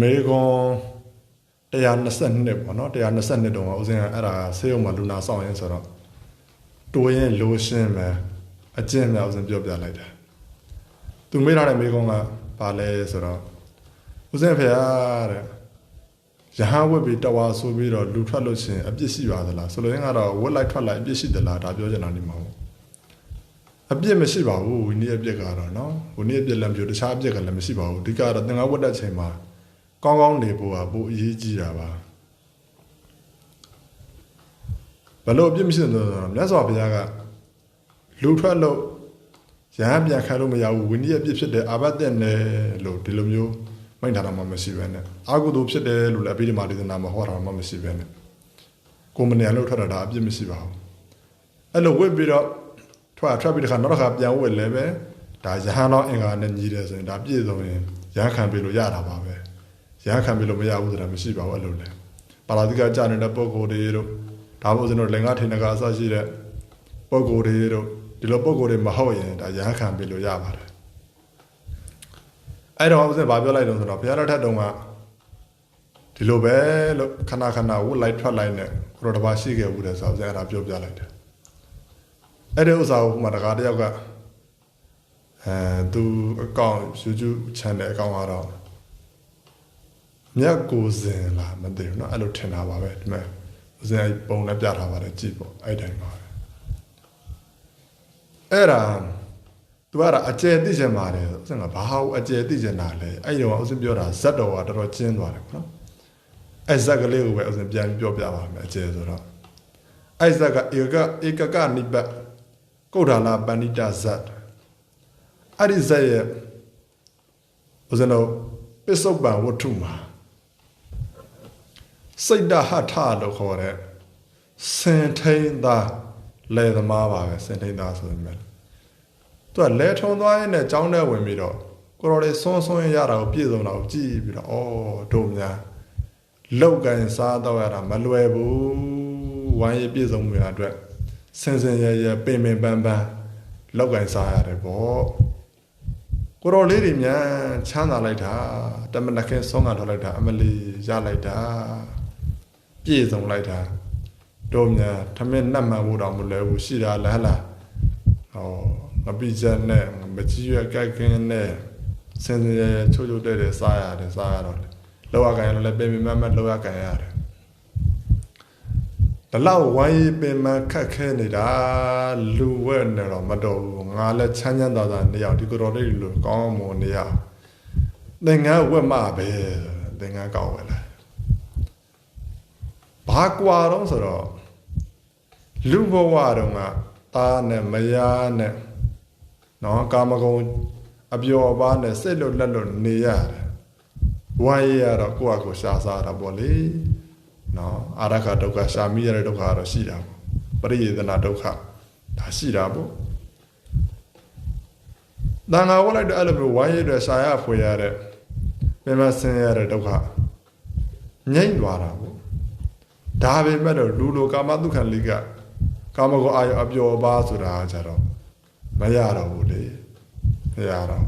မေကွန်122ပေါ့နော်122တုန်းကဦးစင်းကအဲ့ဒါဆေးရုံမှာလူနာဆောင်ရင်ဆိုတော့တိုးရင်လိုရှင်းမယ်အကျင့်များဦးစင်းပြောပြလိုက်တယ်သူမေးထားတဲ့မေကွန်ကဘာလဲဆိုတော့ဦးစင်းဖေရတဲ့ရဟန်းဝတ်ပြီးတဝါဆိုပြီးတော့လူထွက်လို့ချင်းအပြစ်ရှိပါသလားဆိုလိုရင်းကတော့ဝတ်လိုက်ထွက်လိုက်အပြစ်ရှိသလားဒါပြောချင်တာနေမှာပေါ့အပြစ်မရှိပါဘူးဝိနည်းအပြစ်ကတော့နော်ဝိနည်းအပြစ်လည်းမျိုးတခြားအပြစ်ကလည်းမရှိပါဘူးဒီကတော့သင်္ဃဝတ်တဲ့ချိန်မှာ ကောင်းကောင်းနေဖို့ကပိုအရေးကြီးတာပါဘလို့အပြစ်မရှိတယ်ဆိုတော့မြတ်စွာဘုရားကလူထွက်လို့ရဟန်းပြန်ခံလို့မရဘူးဝိနည်းအပြစ်ဖြစ်တယ်အာဘတ်တဲ့နယ်လို့ဒီလိုမျိုးမိန့်ထားတာမှမရှိဘဲနဲ့အာဟုသူဖြစ်တယ်လို့လည်းအဘိဓမ္မာဒေသနာမှာဟောတာမှမရှိဘဲနဲ့ကိုမနေလို့ထွက်တာဒါအပြစ်မရှိပါဘူးအဲ့လိုဝစ်ပြီးတော့ထွက်ထွက်ပြီးတခါနောက်တစ်ခါပြန်ဝစ်လဲပဲဒါရဟန်းတော်အင်္ဂါနဲ့ညီတယ်ဆိုရင်ဒါပြည့်စုံရင်ရဟန်းခံပြီလို့ရတာပါပဲ ရဟန်းခံပြီလို့မရဘူးဆိုတာမရှိပါဘူးအဲ့လိုလေပါဠိကကြာနေတဲ့ပုံကိုယ်တွေတို့ဒါမှမဟုတ်ကျွန်တော်လင်္ကာထိန်ကအစရှိတဲ့ပုံကိုယ်တွေတို့ဒီလိုပုံကိုယ်တွေမဟုတ်ရင်ဒါရဟန်းခံပြီလို့ရပါတယ်အဲ့တော့ဦးဇင်းဘာပြောလိုက်တော့ဆိုတော့ဘုရားတော်ထက်တုန်းကဒီလိုပဲလို့ခဏခဏဝတ်လိုက်ထွက်လိုက်နဲ့ကိုတော်တပါရှိခဲ့ဘူးတဲ့ဆိုတော့ဦးဇင်းအဲ့ဒါပြောပြလိုက်တယ်အဲ့ဒီဥစ္စာကိုဟိုမှာတကားတယောက်ကအဲသူအကောင့် YouTube channel အကောင့်ကတော့ မြတ်ကိုစင်လားမသိဘူးเนาะအဲ့လိုထင်တာပါပဲဒီမဲ့ဦးဇင်းအဲ့ပုံနဲ့ပြထားပါတယ်ကြည့်ပေါ့အဲ့တိုင်းပါပဲအဲ့ဒါသူကတော့အကျယ်သိချင်ပါတယ်ဦးဇင်းကဘာဟာအကျယ်သိချင်တာလဲအဲ့ဒီတော့ဦးဇင်းပြောတာဇက်တော်ကတော်တော်ကျင်းသွားတယ်ပေါ့နော်အဲ့ဇက်ကလေးကိုပဲဦးဇင်းပြန်ပြောပြပါမယ်အကျယ်ဆိုတော့အဲ့ဇက်ကဧကဧကကနိပတ်ကုဋ္ဌာလပဏိတဇတ်အဲ့ဒီဇက်ရဲ့ဦးဇင်းတို့ပစ္စုပန်ဝတ္ထုမှာ စိတ်တဟထလို့ခေါ်တဲ့စင်ထိန်သားလယ်သမားပါပဲစင်ထိန်သားဆိုပေမဲ့သူကလဲထုံသွားရင်လည်းကြောင်းထဲဝင်ပြီးတော့ကိုတော်လေးဆွန်းဆွန်းရတာကိုပြည့်စုံတာကိုကြည့်ပြီးတော့အော်တို့များလောက်ကန်စားတော့ရတာမလွယ်ဘူးဝိုင်းရပြည့်စုံမှုရအတွက်စင်စင်ရရပင်ပင်ပန်းပန်းလောက်ကန်စားရတယ်ပေါ့ကိုတော်လေးတွေများချမ်းသာလိုက်တာတမနခင်ဆုံးကထွက်လိုက်တာအမလီရလိုက်တာ ပြည့်စုံလိုက်တာတို့များထမင်းနှက်မှန်ဖို့တောင်မလွယ်ဘူးရှိတာလားလားဟောမပိချက်နဲ့မကြီးရွက်ကက်ကင်းနဲ့စင်စင်ရရချိုးချိုးတဲ့တဲ့စားရတယ်စားရတော့လောရကန်ရလည်းပင်ပင်မမလောရကန်ရတယ်ဒီလောက်ဝိုင်းပင်မခက်ခဲနေတာလူဝဲနေတော့မတော်ဘူးငါလည်းချမ်းချမ်းသာသာနေအောင်ဒီကိုယ်တော်လေးလိုကောင်းမွန်နေရသင်္ကန်းဝက်မှပဲသင်္ကန်းကောင်းဝဲလာ ဘာကွာတော့ဆိုတော့လူဘဝတုန်းကသားနဲ့မယားနဲ့နော်ကာမဂုဏ်အပျော်ပါးနဲ့စိတ်လွတ်လက်လွတ်နေရတယ်ဝိုင်းရတော့ကိုယ့်အကိုရှားစားတာပေါ့လေနော်အာရခဒုက္ခရှာမိရတဲ့ဒုက္ခကတော့ရှိတာပေါ့ပရိယေသနာဒုက္ခဒါရှိတာပေါ့တန်ခါဝတ်လိုက်တဲ့အဲ့လိုမျိုးဝိုင်းရတဲ့ရှားရဖွေရတဲ့ပြန်မဆင်းရတဲ့ဒုက္ခငြိမ့်သွားတာပေါ့ ဒါပဲမဲ့တော့လူလိုကာမတုခံလိကကာမဂုဏ်အာယအပျော်ပါဆိုတာကြတော့မရတော့ဘူးလေမရတော့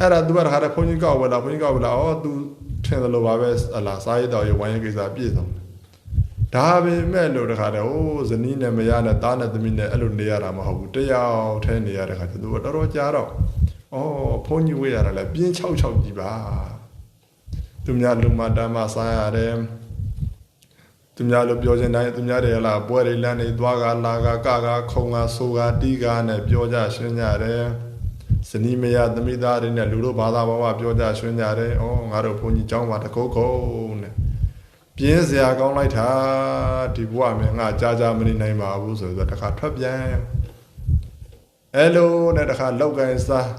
အဲ့ဒါသူကတခါတည်းဘုန်းကြီးကောက်ဝလာဘုန်းကြီးကောက်ဝလာဩသူထင်တယ်လို့ပါပဲဟလာစားရတော့ရဝိုင်းရကိစ္စပြည့်စုံတယ်ဒါပဲမဲ့လို့တခါတည်းဟိုးဇနီးနဲ့မရနဲ့သားနဲ့သမီးနဲ့အဲ့လိုနေရတာမဟုတ်ဘူးတယောက်ထဲနေရတဲ့ခါကျသူကတော်တော်ကြာတော့ဩဘုန်းကြီးဝေးရတာလဲပြင်း6 6ကြီးပါသူများလူမတမ်းမစားရတယ် သူများလိုပြောချင်တိုင်းသူများတွေလာပွဲတွေလမ်းတွေသွားကလာကကကခုံကဆိုကတီးကနဲ့ပြောကြရှင်းကြတယ်ဇနီးမယားသမီးသားတွေနဲ့လူတို့ဘာသာဘဝပြောကြရှင်းကြတယ်ဩငါတို့ဘုန်းကြီးเจ้าမှာတကုတ်ကုတ်နဲ့ပြင်းစရာကောင်းလိုက်တာဒီဘဝမှာငါကြာကြာမနေနိုင်ပါဘူးဆိုတော့တခါထွက်ပြန်အဲလိုနဲ့တခါလောက်ကန်စား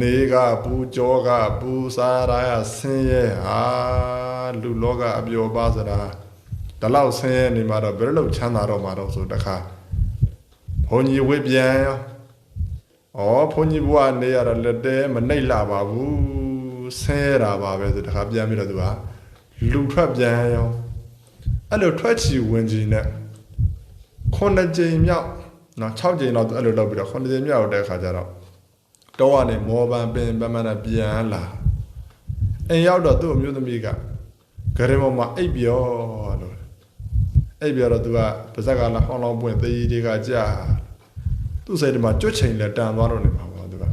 နေကပူကြောကပူစားရဆင်းရဲဟာလူလောကအပျော်ပါစရာ ဒီလောက်ဆင်းရဲနေမှာတော့ဘယ်လိုချမ်းသာတော့မှာတော့ဆိုတခါဘုန်းကြီးဝိပြန်ရောဩဘုန်းကြီးဘုရားနေရတာလက်တဲမနှိပ်လာပါဘူးဆင်းရဲတာပါပဲဆိုတခါပြန်ပြီးတော့သူကလူထွက်ပြန်ရောအဲ့လိုထွက်ချီဝင်ကြီးနဲ့ခုနှစ်ကြိမ်မြောက်နော်6ကြိမ်တော့အဲ့လိုလုပ်ပြီးတော့ခုနှစ်ကြိမ်မြောက်တဲ့အခါကျတော့တော့ကနေမောပန်ပင်ပမနာပြန်လာအိမ်ရောက်တော့သူ့အမျိုးသမီးကဂရင်ပေါ်မှာအိပ်ပြောလို့ အိပ်ပြောတော့သူကပါဇက်ကလာဟောင်းလောင်းပွင့်သေးကြီးတွေကကြာသူ့စိတ်ထဲမှာကြွတ်ချိန်လက်တန်သွားတော့နေမှာပေါ့သူက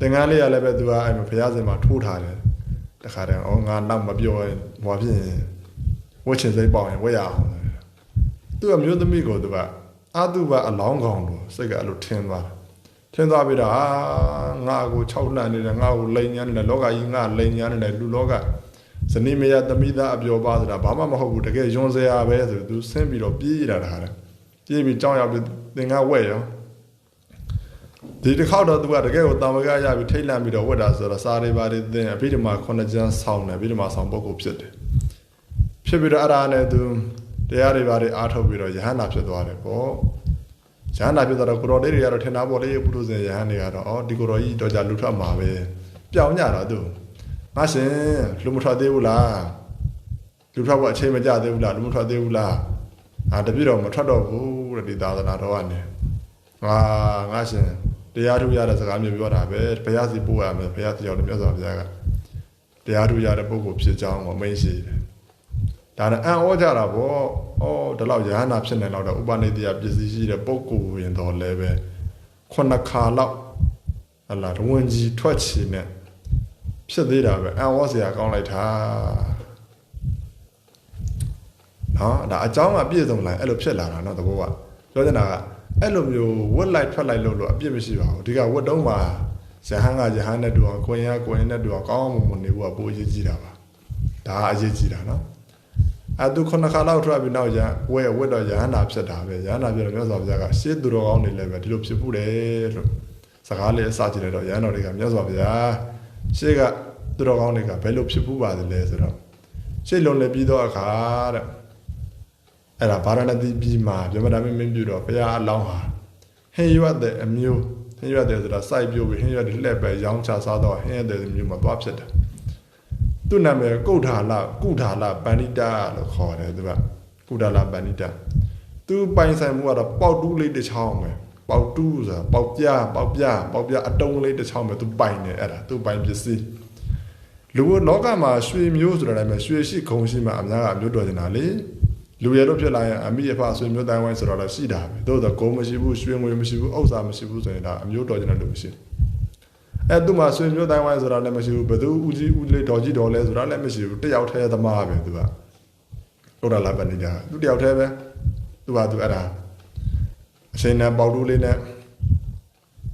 သင်္ကန်းလေးရလည်းပဲသူကအဲ့မှာဘုရားရှင်မှာထိုးထားတယ်တခါတည်းအော်ငါနောက်မပြောရင်ဟောဖြစ်ရင်ဝတ်ချင်စိတ်ပေါက်ရင်ဝတ်ရအောင်သူ့အမျိုးသမီးကိုသူကအတုပအလောင်းကောင်လို့စိတ်ကအဲ့လိုထင်သွားတယ်ထင်သွားပြီးတော့အာငါ့ကို၆လန့်နေတယ်ငါ့ကိုလိန်ညာနေတယ်လောကကြီးငါလိန်ညာနေတယ်လူလောက ဇနီးမယားသမီးသားအပျော်ပါဆိုတာဘာမှမဟုတ်ဘူးတကယ်ယွန်စရာပဲဆိုသူဆင်းပြီးတော့ပြေးလာတာဟာပြေးပြီးကြောင်းရောက်ပြီးသင်္ကဝဲ့ရောဒီတစ်ခေါက်တော့သူကတကယ်ကိုတာဝကရပြီးထိတ်လန့်ပြီးတော့ဝတ်တာဆိုတော့စာရီပါတွေသင်အဘိဓမ္မာခုနှစ်ကျမ်းဆောင်းတယ်အဘိဓမ္မာဆောင်းပုဂ္ဂိုလ်ဖြစ်တယ်ဖြစ်ပြီးတော့အဲ့ဒါနဲ့သူတရားတွေပါတွေအားထုတ်ပြီးတော့ယဟန္တာဖြစ်သွားတယ်ပေါ့ရဟန္တာဖြစ်သွားတော့ကိုတော်လေးတွေကတော့ထင်တာပေါ့လေပုထုဇဉ်ရဟန်းတွေကတော့အော်ဒီကိုတော်ကြီးတော့ကြလူထွက်မှာပဲပြောင်းကြတာသူ ငါရှင်လူမထွက်သေးဘူးလားလူထွက်ဖို့အချိန်မကြသေးဘူးလားလူမထွက်သေးဘူးလားအာတပြည့်တော့မထွက်တော့ဘူးတဲ့ဒီသာသနာတော်ကနေငါငါရှင်တရားထုရတဲ့စကားမျိုးပြောတာပဲဘုရားစီပို့ရမယ်ဘုရားတရားတော်မြတ်စွာဘုရားကတရားထုရတဲ့ပုဂ္ဂိုလ်ဖြစ်ကြောင်းကိုမိန့်ရှိတယ်ဒါနဲ့အံ့ဩကြတာပေါ့ဩဒီလောက်ယဟနာဖြစ်နေတော့ဥပနိတယပစ္စည်းရှိတဲ့ပုဂ္ဂိုလ်ရင်တော့လည်းပဲခုနှစ်ခါလောက်ဟလာတဝင်ကြီးထွက်ချီနဲ့ ဖြစ်သေးတာပဲအံ့ဩစရာကောင်းလိုက်တာနော်ဒါအကြောင်းကပြည့်စုံလာအဲ့လိုဖြစ်လာတာနော်တဘောကပြောချင်တာကအဲ့လိုမျိုးဝက်လိုက်ထွက်လိုက်လို့လို့အပြစ်မရှိပါဘူးဒီကဝက်တုံးမှာဇဟန်ကဇဟန်နဲ့တူအောင်ကိုရင်ကကိုရင်နဲ့တူအောင်ကောင်းအောင်မွန်နေဖို့ကပိုအရေးကြီးတာပါဒါအရေးကြီးတာနော်အဲသူခုနှစ်ခါလောက်ထွက်ပြီးနောက်ရဝဲဝက်တော့ရဟန္တာဖြစ်တာပဲရဟန္တာဖြစ်တော့မြတ်စွာဘုရားကရှေးသူတော်ကောင်းတွေလည်းပဲဒီလိုဖြစ်ဖို့တယ်လို့စကားလေးအစကြည့်လိုက်တော့ရဟန္တာတွေကမြတ်စွာဘုရား ရှေးကသူတော်ကောင်းတွေကဘယ်လိုဖြစ်ဖို့ပါလဲဆိုတော့ရှေးလုံးလည်းပြီးတော့အခါတဲ့အဲ့ဒါဗာရဏသီပြည်မှာဗြဟ္မဏမင်းမင်းပြုတော့ဘုရားအလောင်းဟာဟင်းရွက်တဲ့အမျိုးဟင်းရွက်တဲ့ဆိုတာစိုက်ပြိုးပြီးဟင်းရွက်တွေလှည့်ပဲရောင်းချစားတော့ဟင်းရွက်တဲ့မျိုးမှာသွားဖြစ်တယ်သူ့နာမည်ကုဋ္ဌာလကုဋ္ဌာလပဏိတလို့ခေါ်တယ်သူကကုဋ္ဌာလပဏိတသူပိုင်ဆိုင်မှုကတော့ပေါက်တူးလေးတစ်ချောင်းပဲ ပေါက်တူးဆိုတာပေါက်ပြပေါက်ပြပေါက်ပြအတုံးလေးတစ်ချောင်းပဲသူပိုင်နေအဲ့ဒါသူပိုင်ပစ္စည်းလူလောကမှာရွှေမျိုးဆိုတာလည်းရွှေရှိခုံရှိမှအများကအမျိုးတော်နေတာလေလူရလို့ဖြစ်လာရင်အမိအဖဆွေမျိုးတိုင်းဝိုင်းဆိုတော့လည်းရှိတာပဲသို့တော့ဂုံမရှိဘူးရွှေငွေမရှိဘူးဥစ္စာမရှိဘူးဆိုရင်ဒါအမျိုးတော်ကျင်တဲ့လူမရှိအဲသူမှဆွေမျိုးတိုင်းဝိုင်းဆိုတာလည်းမရှိဘူးဘသူဦးကြီးဦးလေးတော်ကြီးတော်လဲဆိုတာလည်းမရှိဘူးတယောက်တည်းသမားပဲသူကဟုတ်တာလားပဏိတာသူတယောက်တည်းပဲသူကသူအဲ့ဒါ အချိန်နဲ့ပေါတူးလေးနဲ့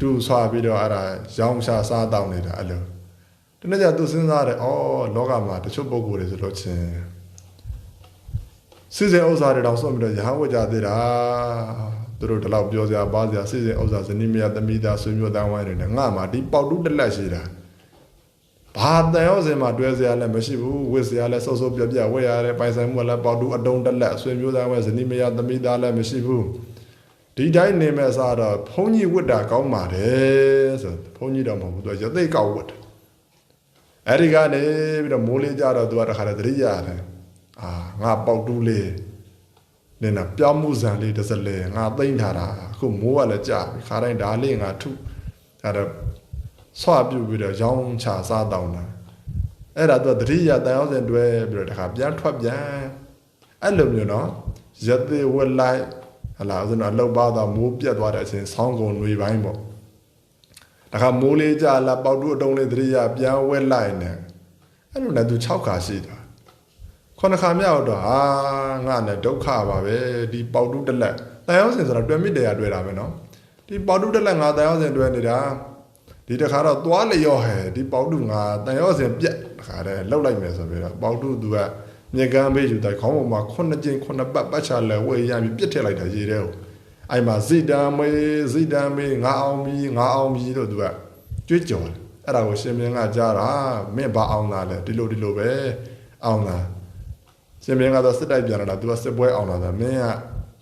တူဆွာပြီးတော့အဲ့ဒါရောင်းချစားတောင်းနေတာအဲ့လိုတနေ့ကျသူစဉ်းစားတယ်ဩလောကမှာတချို့ပုံကိုယ်တွေဆိုတော့ချင်းစီစဉ်ဥစ္စာတွေတော့ဆုံးပြီးတော့ရဟန်းဝကြသေးတာသူတို့ဒီလောက်ပြောစရာပါစရာစီစဉ်ဥစ္စာဇနီးမယားသမီးသားဆွေမျိုးသားဝိုင်းတွေနဲ့ငါမှဒီပေါတူးတက်လက်ရှိတာဘာတန်ရောစင်မှာတွဲစရာလည်းမရှိဘူးဝစ်စရာလည်းစောစောပြပြဝဲရတယ်ပိုင်ဆိုင်မှုလည်းပေါတူးအတုံးတက်လက်ဆွေမျိုးသားဝိုင်းဇနီးမယားသမီးသားလည်းမရှိဘူး ဒီတိုင်းနေမဲ့စားတော့ဘုန်းကြီးဝတ်တာကောင်းပါတယ်ဆိုဘုန်းကြီးတော့မဟုတ်ဘူးသူကရသိကောက်ဝတ်တယ်အဲ့ဒီကနေပြီးတော့မိုးလေးကြတော့သူကတခါတည်းသတိရတယ်အာငါပေါက်တူးလေးနင်ကပြောင်းမှုဇံလေးတစ်စလဲငါသိမ့်ထားတာအခုမိုးကလည်းကြာပြီခါတိုင်းဒါလေးငါထုဒါတော့ဆွပြုတ်ပြီးတော့ရောင်းချစားတောင်းတာအဲ့ဒါသူသတိရတန်အောင်စင်တွဲပြီးတော့တခါပြန်ထွက်ပြန်အဲ့လိုမျိုးနော်ရသေးဝက်လိုက် ဟလာဆိုတော့အလောက်ပါတော့မိုးပြတ်သွားတဲ့အချိန်ဆောင်းကုန်ຫນွေပိုင်းပေါ့တခါမိုးလေးကြလာပေါက်တူးအတုံးလေးသတိရပြန်ဝက်လိုက်နေအဲ့လိုနဲ့သူ6ခါရှိတာခုနခါမြောက်တော့ဟာငါနဲ့ဒုက္ခပါပဲဒီပေါတူးတက်လက်တန်ရောက်စင်ဆိုတာတွယ်မြစ်တရားတွေ့တာပဲနော်ဒီပေါတူးတက်လက်ငါတန်ရောက်စင်တွေ့နေတာဒီတခါတော့သွားလျော့ဟဲ့ဒီပေါတူးငါတန်ရောက်စင်ပြက်တခါတည်းလှုပ်လိုက်မယ်ဆိုပြီးတော့ပေါတူးသူက မြေကမ်းဘေးယူတိုင်းခေါင်းပေါ်မှာခုနှစ်ကျင်းခုနှစ်ပတ်ပတ်ချလဲဝေးရပြီးပြစ်ထည့်လိုက်တာရေတဲ့ကိုအဲ့မှာဇိတံမေဇိတံမေငါအောင်ပြီငါအောင်ပြီလို့သူကကြွေးကြော်တယ်အဲ့ဒါကိုရှင်မင်းကကြားတာမင်းဘာအောင်လာလဲဒီလိုဒီလိုပဲအောင်လာရှင်မင်းကတော့စစ်တိုက်ပြန်လာတာသူကစစ်ပွဲအောင်လာတာမင်းက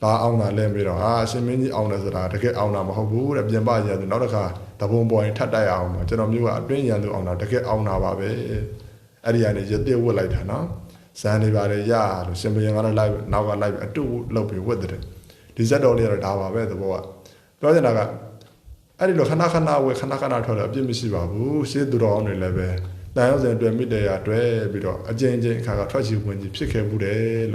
ဘာအောင်လာလဲပြီးတော့ဟာရှင်မင်းကြီးအောင်တယ်ဆိုတာတကယ်အောင်တာမဟုတ်ဘူးတဲ့ပြင်ပရန်သူနောက်တစ်ခါတပုံပေါ်ရင်ထပ်တိုက်အောင်တော့ကျွန်တော်မျိုးကအတွင်းရန်သူအောင်တာတကယ်အောင်တာပါပဲအဲ့ဒီကနေရတဲ့ဝတ်လိုက်တာနော် ဇန်နေပါလေရလို့ရှင်မင်းကတော့လိုက်နောက်ကလိုက်အတူလောက်ပြီးဝတ်တယ်ဒီဇက်တော်လေးကတော့ဒါပါပဲသဘောကပြောချင်တာကအဲ့ဒီလိုခဏခဏဝယ်ခဏခဏထွက်တော့အပြစ်မရှိပါဘူးရှေးသူတော်အောင်တွေလည်းပဲတန်ရောက်စဉ်အတွက်မိတ္တရာအတွက်ပြီးတော့အကျဉ်းချင်းအခါကထွက်ချီဝင်ကြီးဖြစ်ခဲ့မှုတယ်လို့